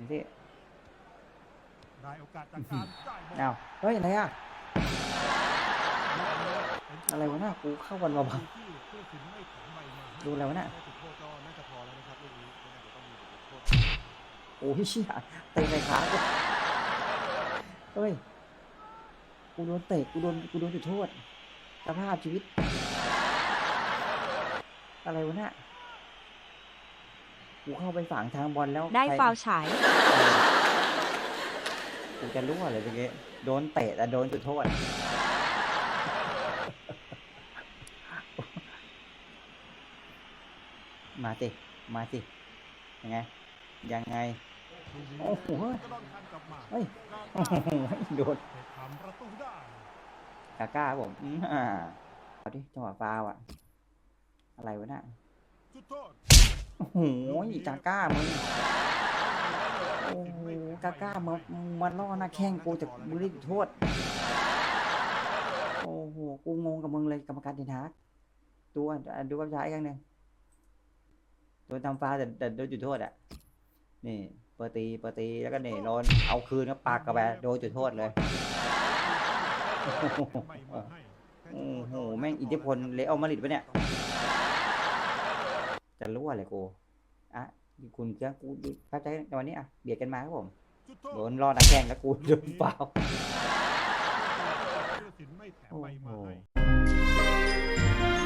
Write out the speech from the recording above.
นี่สิได้โอกาสจากการได้บอลอ้าวเฮ้ยอะไรอะเป็นอะไรวะน่ะกูเข้าวันเบาที่ผู้สินไม่ถอนใบมาๆดูอะไรวะน่ะได้จุดโทษก็น่าจะพอแล้วนะครับลูกนี้ไม่น่าจะต้องมีบทลงโทษโอ้ยเชี่ยเตะในขากูเฮ้ย กูโดนเตะ กูโดน กูโดนจุดโทษสภาพชีวิต อะไรวะน่ะ กูเข้าไปฝังทางบอลแล้วได้ใครฟาวล์ฉาย กูจะรั่วเลยเมื่อกี้โดนเตะแต่โดนจุดโทษ มาสิ มาสิ ยังไง ยังไง โอ้โหก็ต้องทันกลับมาเฮ้ยกาโอ้โหโดนเตะทำประตูได้กาก้าครับผมอืมอ่าเอาดิจังหวะฟาวล์อะอะไรวะน่ะ จุดโทษ โอ้โหกาก้ามึงโอ้โหกาก้ามามาล่อหน้าแข้งกูจากมือได้โทษ โอ้โห กูงงกับมึงเลยกรรมการเดนฮาร์กดูอะดูภาพช้าอีกครั้งหนึ่งโดนทำฟาแต่แต่โดนจุดโทษอะ นี่ เปิดตีเปิดตีแล้วก็เนี่โดนเอาคืนก็ปากกระแบโดนจุดโทษเลยโอ้โห แม่งอิทธิพลเลอมาริดปะเนี่ย จะรั่วเลยกูอะคุณเครื่องกูดูภาพใจในวันนี้อะเบียดกันมาครับผมจุดโทษโดนรอดนักแข่งแล้วกูโดนเปล่าผู้สินไม่แถมโอ้ใบโหมาให้